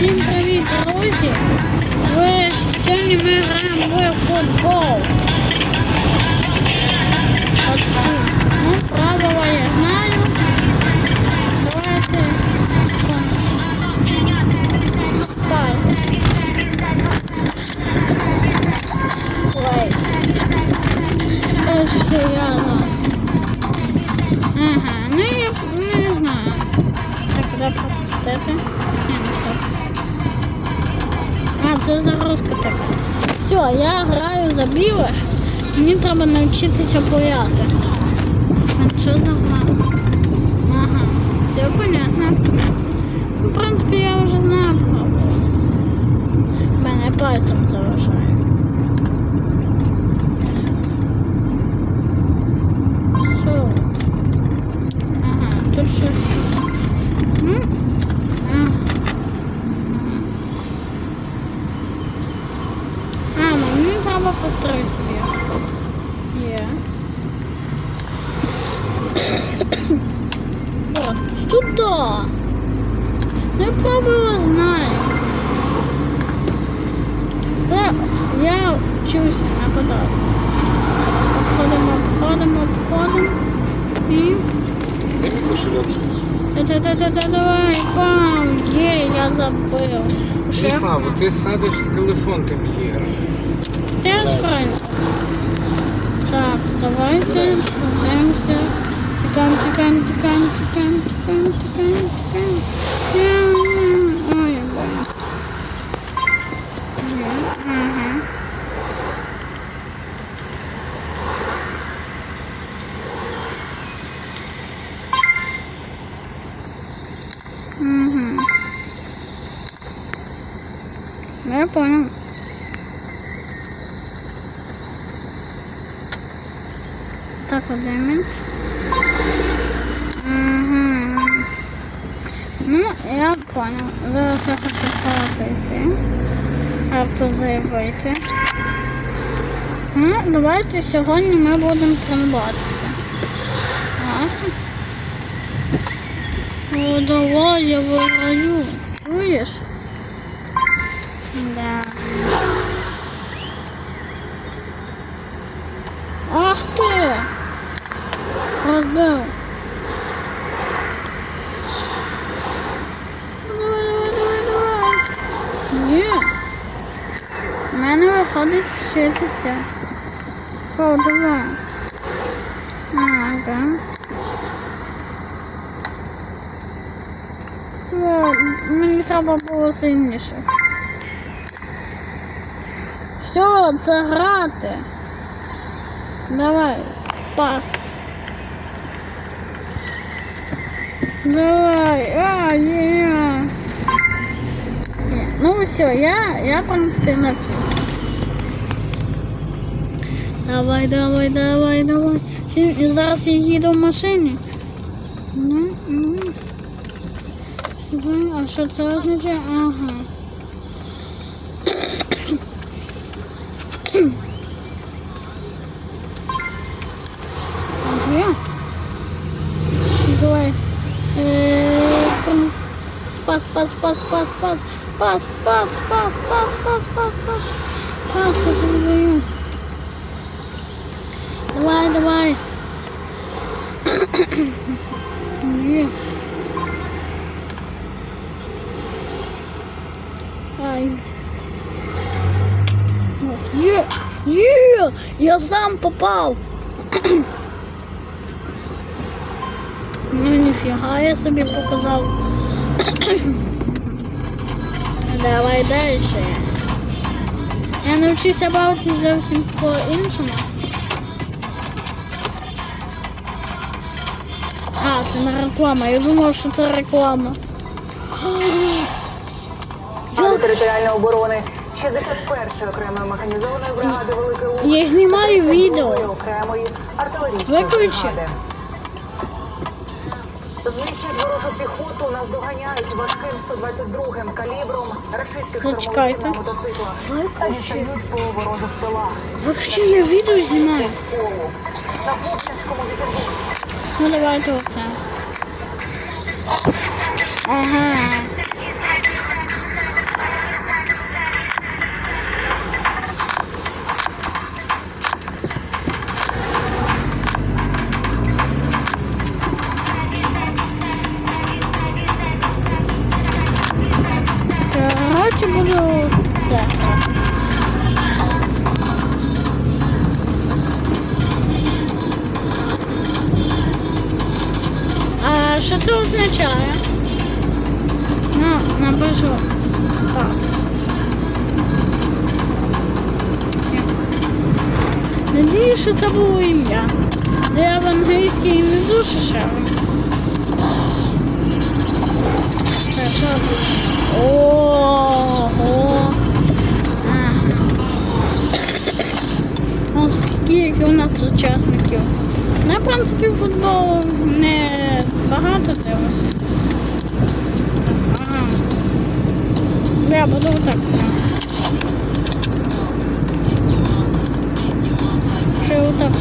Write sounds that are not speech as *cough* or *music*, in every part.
Всім привіт, друзі! Ви сьогодні ми граємо в футбол. От, ну, правила це загрузка така. Все, я граю за біле. Мені треба навчитися бояти. А що за гра? Ага, все понятно. В принципі, я вже знаю правила. Мене пальцем заважає. Все. Ага, тут ще. М? Ага. А, ну, мені треба построїти собі. Є. От, сюди. Я правила знаю. Це я вчуся нападати. Обходимо, обходимо, обходимо. І... Бери кошелек здесь. Это, это, это, это, давай, бам, е, я забыл. Уже? Слава, ты садишь телефон, ты мне. Я скажу. Так, давайте узнаемся. Тикаем, тикаем, тикаем, тикаем, тикаем, тикаем, тикаем. Ой, бам. Я понял. Так, один. Угу. Ну, я понял. Зараз я хочу зайти. Авто заявити. Ну, давайте сьогодні ми будемо тренуватися. Так. О, давай, я виграю. Чуєш? Да. Ах ти! Розбив. Давай, давай, давай, давай. Ні. У мене виходить вчитися. О, давай. Ага. О, мені треба було сильніше. Все, це грати. Давай, пас. Давай, а, є, є. Ну все, я, я навчився. Давай, давай, давай, давай. І зараз я їду в машині. Ну, ну. А що це означає? Ага. Є? Давай. Е, там. Пас, пас, пас, пас, пас, пас, пас, пас, пас, пас, пас, пас. Пас, я тобі даю. Давай, давай. Є. Ай. Вот. Є, є, я сам попав. Ну ніфіга, я собі показав. Давай далі. Я навчився бавитися зовсім по-іншому. А, це не реклама. Я думав, що це реклама. Територіальної оборони 61-ї окремої механізованої бригади Великої Луки. Я знімаю відео. окремої артилерійської Виключи. бригади. Знищують ворожу піхоту, нас доганяють важким 122-м калібром рашистських Зачекайте. штурмовиків на мотоциклах. Та дістають по ворожих тилах. Вообще я відео знімаю. На Фоксинському вітербу Ну давайте оце. Ага. Що це означає? Ну, напишу Стас. Надію, що це було ім'я. Я в англійській не дуже шарю. Ого. Ага. О, скільки у нас учасників. На принципі футбол не Я буду отак. Ще отак.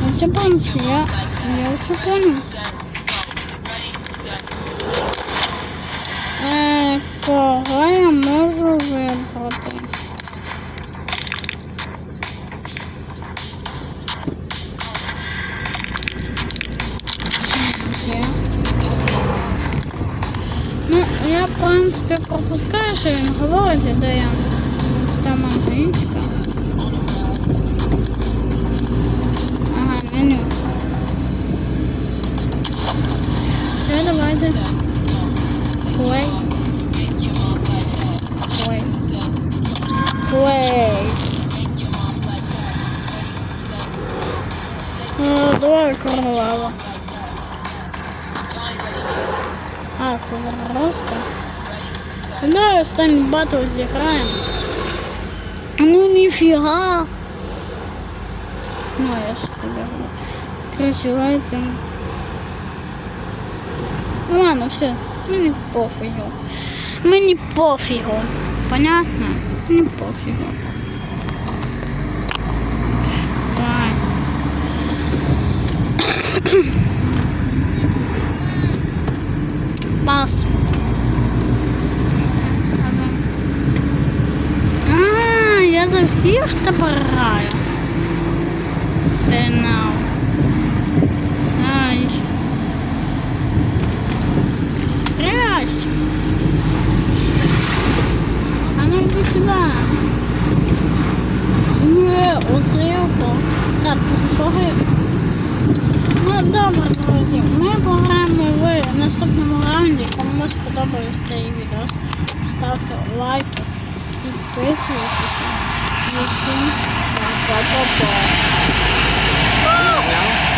Ну, Все помните, я, я все понял. Е, кого я можу вибрати? Я, в принципі, пропускаю, що він говорить, де я там англійська. Ага, меню. Все, давайте. Play. Play. Play. Ну, давай королева. А, це загрузка. Давай останній батл зіграємо. Ну ніфіга. Ну, я ж тобі говорю. Короче, давайте. Ну ладно, все. Мені пофігу. Мені пофігу. Понятно? Мені пофігу. Давай. *coughs* Пас. Тепер граю. Genau. Ай. Рязь. А ну иди сюда. Не, оце його. Так, послухай. Ну, добре, друзі. Ми пограємо в наступному раунді. Кому сподобався цей відео, ставте лайки, Vitim da Copopó. Não.